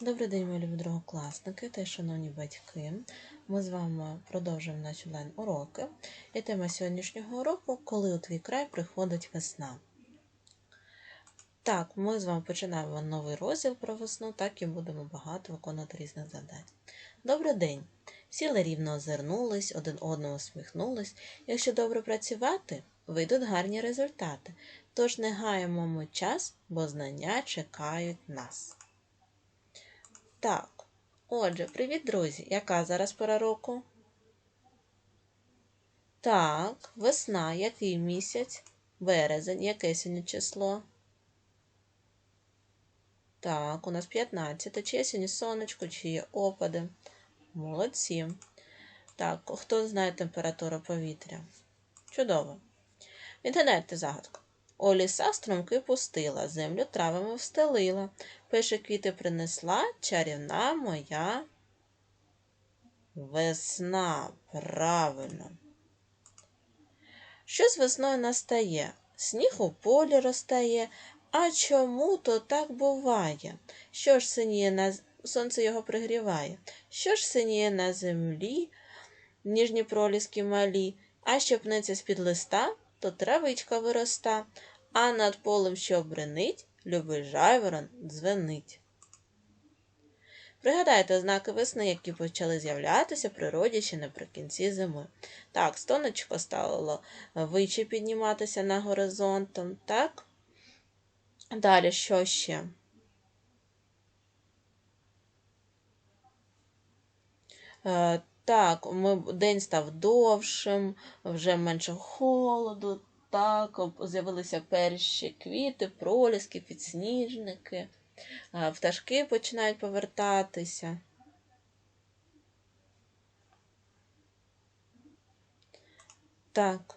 Добрий день, мої любі другокласники та шановні батьки. Ми з вами продовжуємо наші онлайн-уроки. І тема сьогоднішнього уроку коли у твій край приходить весна. Так, ми з вами починаємо новий розділ про весну, так і будемо багато виконувати різних завдань. Добрий день! Сіли рівно озирнулись, один одному усміхнулись. Якщо добре працювати, вийдуть гарні результати. Тож не гаємо ми час, бо знання чекають нас. Так, отже, привіт, друзі! Яка зараз пора року? Так, весна, який місяць? Березень, яке сьогодні число? Так, у нас 15. Чи є сьогодні сонечко, чи є опади? Молодці. Так, хто знає температуру повітря? Чудово. Відгадайте загадку. У ліса струмки пустила, землю травами встелила. Перші квіти принесла чарівна моя весна. Правильно. Що з весною настає? Сніг у полі розтає. А чому то так буває? Що ж синіє на сонце його пригріває? Що ж синіє на землі, ніжні проліски малі, а що пнеться з-під листа, то травичка вироста, а над полем, що бренить, любий жайворон дзвенить. Пригадайте ознаки весни, які почали з'являтися в природі ще наприкінці зими. Так, стонечко стало вище підніматися на горизонтом, так? Далі що ще? Так, ми, день став довшим, вже менше холоду, так, з'явилися перші квіти, проліски, підсніжники, пташки починають повертатися. Так.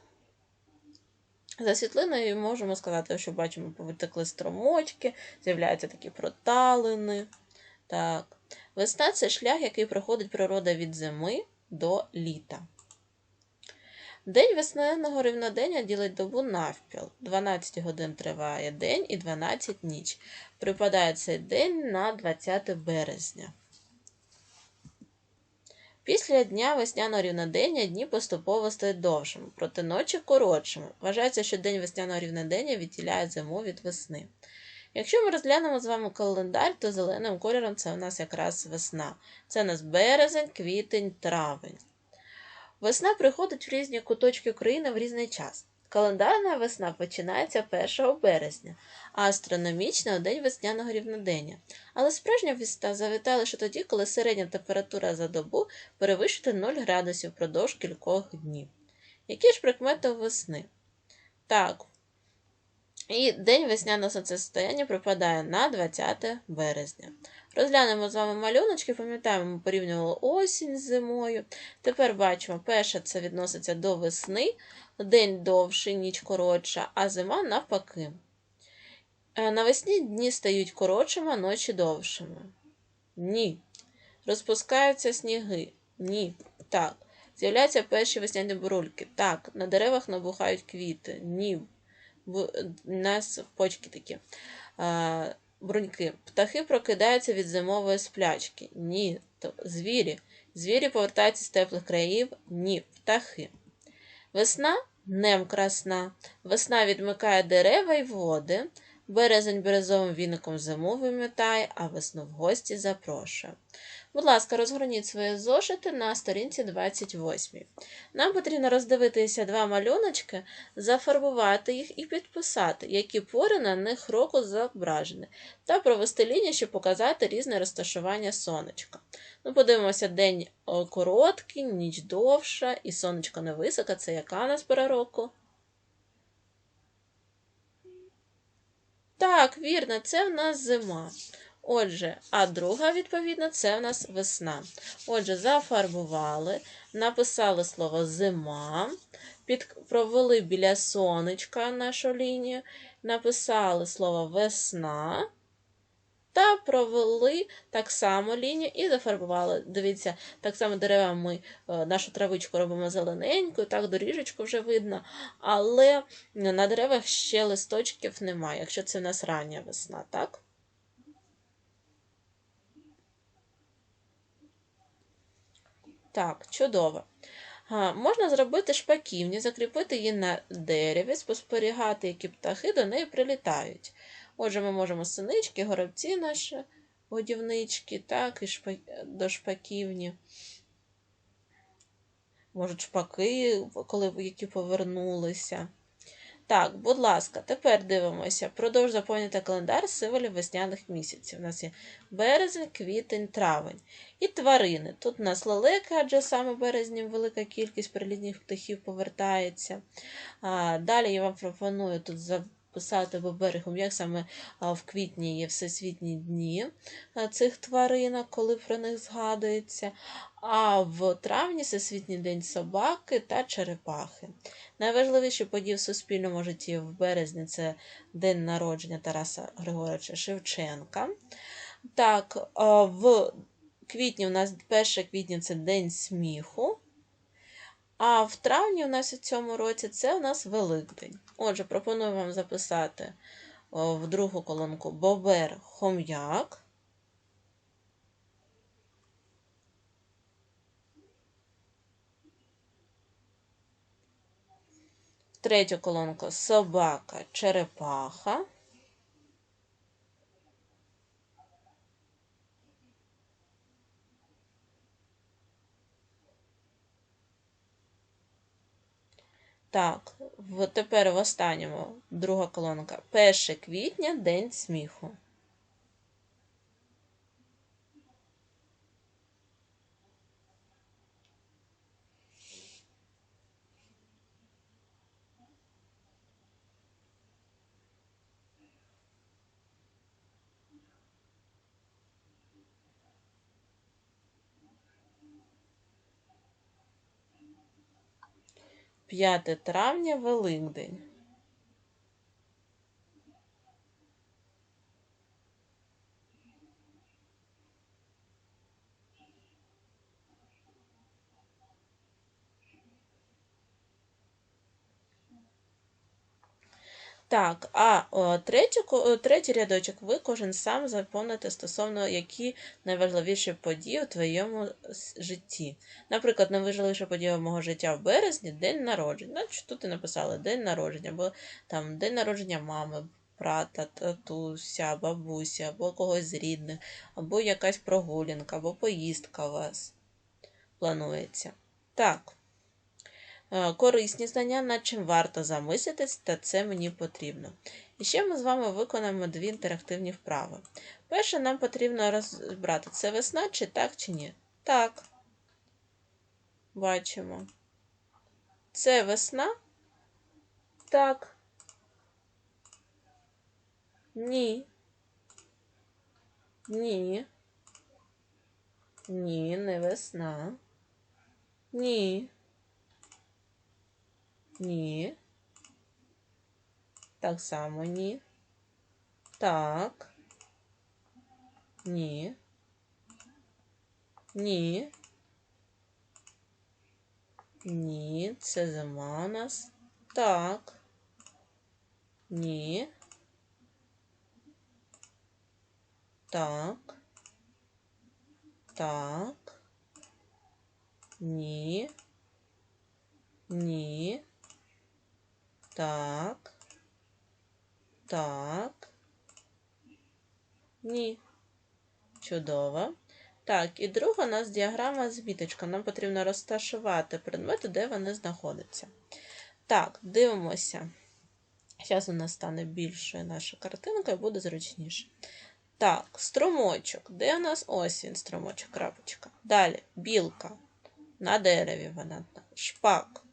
За світлиною можемо сказати, що бачимо, повитекли струмочки, з'являються такі проталини. Так. Весна це шлях, який проходить природа від зими до літа. День весняного рівнодення ділить добу навпіл. 12 годин триває день і 12 ніч. Припадає цей день на 20 березня. Після дня весняного рівнодення дні поступово стають довшими, проте ночі коротшими. Вважається, що день весняного рівнодення відділяє зиму від весни. Якщо ми розглянемо з вами календар, то зеленим кольором це у нас якраз весна. Це у нас березень, квітень, травень. Весна приходить в різні куточки України в різний час. Календарна весна починається 1 березня, а астрономічна у день весняного рівнодення. Але справжня весна завітає лише тоді, коли середня температура за добу перевищує 0 градусів впродовж кількох днів. Які ж прикмети весни? Так, і день весняного сонцестояння припадає на 20 березня. Розглянемо з вами малюночки, пам'ятаємо, ми порівнювали осінь з зимою. Тепер бачимо, перше це відноситься до весни, день довший, ніч коротша, а зима навпаки. Е, навесні дні стають коротшими, а ночі довшими. Ні. Розпускаються сніги. Ні. Так. З'являються перші весняні бурульки. Так. На деревах набухають квіти. Ні. У нас почки такі. Бруньки. Птахи прокидаються від зимової сплячки. Ні. То Звірі. Звірі повертаються з теплих країв. Ні. Птахи. Весна днем красна. Весна відмикає дерева й води. Березень березовим віником зиму вимітає, а весну в гості запрошує. Будь ласка, розгорніть свої зошити на сторінці 28. Нам потрібно роздивитися два малюночки, зафарбувати їх і підписати, які пори на них року зображені, та провести лінію, щоб показати різне розташування сонечка. Ну, Подивимося, день короткий, ніч довша, і сонечко невисока. Це яка у нас пора року? Так, вірно, це в нас зима. Отже, а друга, відповідно, це в нас весна. Отже, зафарбували, написали слово зима, під, провели біля сонечка нашу лінію, написали слово весна та провели так само лінію і зафарбували. Дивіться, так само дерева ми е, нашу травичку робимо зелененькою, так доріжечку вже видно. Але на деревах ще листочків немає, якщо це в нас рання весна, так? Так, чудово. Можна зробити шпаківню, закріпити її на дереві, спостерігати, які птахи до неї прилітають. Отже, ми можемо синички, горобці наші, годівнички, так, і шпа... до шпаківні. Можуть шпаки, коли які повернулися. Так, будь ласка, тепер дивимося. Продовж заповнюйте календар символів весняних місяців. У нас є березень, квітень, травень. І тварини. Тут у нас лелеки, адже саме березні велика кількість прилітніх птахів повертається. А, Далі я вам пропоную тут записати берегом, як саме в квітні є всесвітні дні цих тваринок, коли про них згадується. А в травні Всесвітній день собаки та черепахи. Найважливіші події в суспільному житті в березні це день народження Тараса Григоровича Шевченка. Так, в квітні у нас 1 квітня це День сміху. А в травні у нас у цьому році це у нас Великдень. Отже, пропоную вам записати в другу колонку Бобер Хом'як. Третю колонку собака, черепаха. Так, тепер в останньому друга колонка. 1 квітня День сміху. П'яте травня Великдень. Так, а о, третю, третій рядочок ви кожен сам заповните стосовно які найважливіші події у твоєму житті. Наприклад, найважливіша подія мого життя в березні день народження. Значить, тут і написали день народження, або там день народження мами, брата, татуся, бабуся, або когось з рідних, або якась прогулянка, або поїздка у вас планується. Так. Е, корисні знання, над чим варто замислитись, та це мені потрібно. І ще ми з вами виконаємо дві інтерактивні вправи. Перше, нам потрібно розібрати, це весна, чи так, чи ні. Так. Бачимо. Це весна? Так. Ні. Ні. Ні, не весна. Ні. Ні. Так само ні. Так. Ні. Ні. Ні. Це зима у нас. Так. Ні. Так. Так. Ні. Ні. Так. Так. Ні. Чудово. Так, і друга у нас діаграма з віточкою. Нам потрібно розташувати предмети, де вони знаходяться. Так, дивимося. Зараз у нас стане більшою наша картинка і буде зручніше. Так, струмочок. Де у нас ось він, струмочок, крапочка. Далі білка. На дереві вона. Шпак.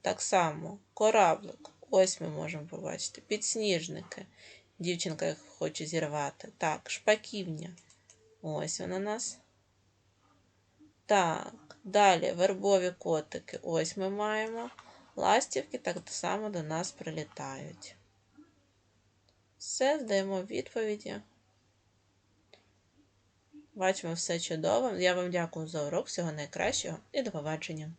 Так само кораблик. Ось ми можемо побачити. Підсніжники. Дівчинка їх хоче зірвати. Так, шпаківня. Ось вона нас. Так, далі вербові котики. Ось ми маємо. Ластівки так само до нас прилітають. Все, здаємо відповіді. Бачимо все чудово. Я вам дякую за урок. Всього найкращого і до побачення.